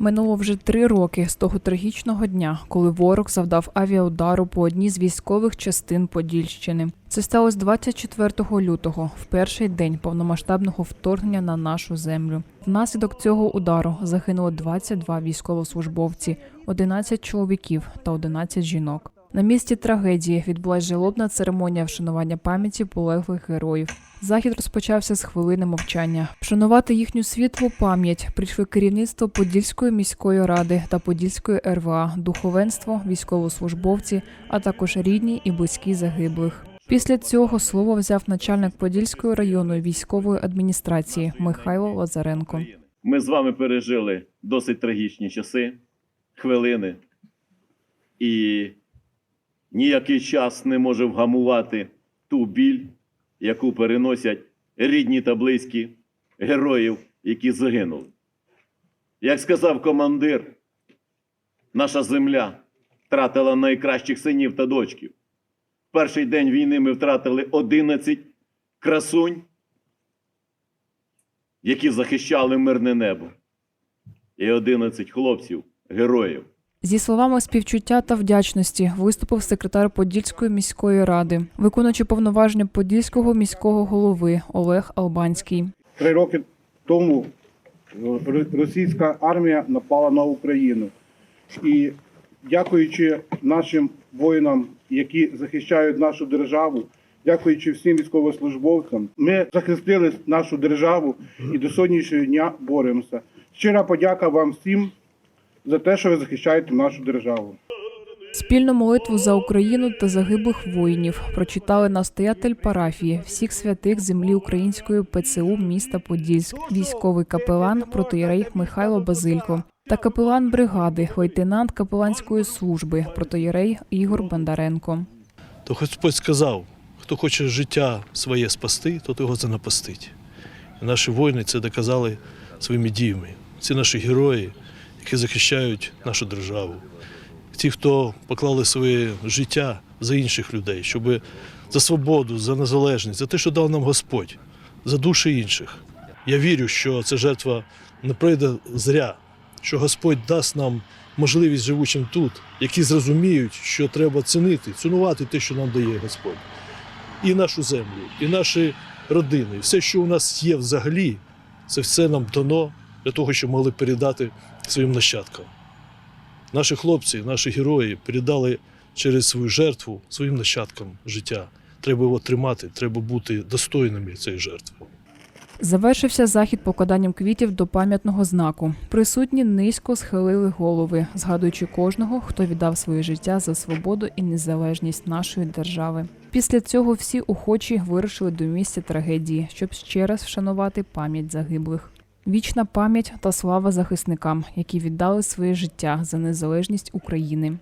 Минуло вже три роки з того трагічного дня, коли ворог завдав авіаудару по одній з військових частин Подільщини. Це сталося 24 лютого, в перший день повномасштабного вторгнення на нашу землю. Внаслідок цього удару загинуло 22 військовослужбовці, 11 чоловіків та 11 жінок. На місці трагедії відбулася жалобна церемонія вшанування пам'яті полеглих героїв. Захід розпочався з хвилини мовчання. Вшанувати їхню світлу пам'ять прийшли керівництво Подільської міської ради та Подільської РВА, духовенство, військовослужбовці, а також рідні і близькі загиблих. Після цього слово взяв начальник Подільської районної військової адміністрації Михайло Лазаренко. Ми з вами пережили досить трагічні часи, хвилини, і ніякий час не може вгамувати ту біль, яку переносять рідні та близькі героїв, які загинули. Як сказав командир, наша земля втратила найкращих синів та дочків. В перший день війни ми втратили 11 красунь, які захищали мирне небо, і 11 хлопців, героїв. Зі словами співчуття та вдячності виступив секретар Подільської міської ради, виконуючи повноваження Подільського міського голови Олег Албанський. Три роки тому е, російська армія напала на Україну. І дякуючи нашим воїнам, які захищають нашу державу, дякуючи всім військовослужбовцям, ми захистили нашу державу і до сьогоднішнього дня боремося. Щира подяка вам всім за те, що ви захищаєте нашу державу. Спільну молитву за Україну та загиблих воїнів прочитали настоятель парафії всіх святих землі української ПЦУ міста Подільськ, військовий капелан протоєрей Михайло Базилько та капелан бригади, лейтенант капеланської служби протоєрей Ігор Бондаренко. То Господь сказав, хто хоче життя своє спасти, то його занапастить. І наші воїни це доказали своїми діями. Це наші герої, які захищають нашу державу. Ті, хто поклали своє життя за інших людей, щоб за свободу, за незалежність, за те, що дав нам Господь, за душі інших. Я вірю, що ця жертва не пройде зря, що Господь дасть нам можливість живучим тут, які зрозуміють, що треба цінити, цінувати те, що нам дає Господь. І нашу землю, і наші родини, все, що у нас є взагалі, це все нам дано для того, щоб могли передати своїм нащадкам. Наші хлопці, наші герої передали через свою жертву своїм нащадкам життя. Треба його тримати, треба бути достойними цієї жертви. Завершився захід покладанням квітів до пам'ятного знаку. Присутні низько схилили голови, згадуючи кожного, хто віддав своє життя за свободу і незалежність нашої держави. Після цього всі охочі вирушили до місця трагедії, щоб ще раз вшанувати пам'ять загиблих. Вічна пам'ять та слава захисникам, які віддали своє життя за незалежність України.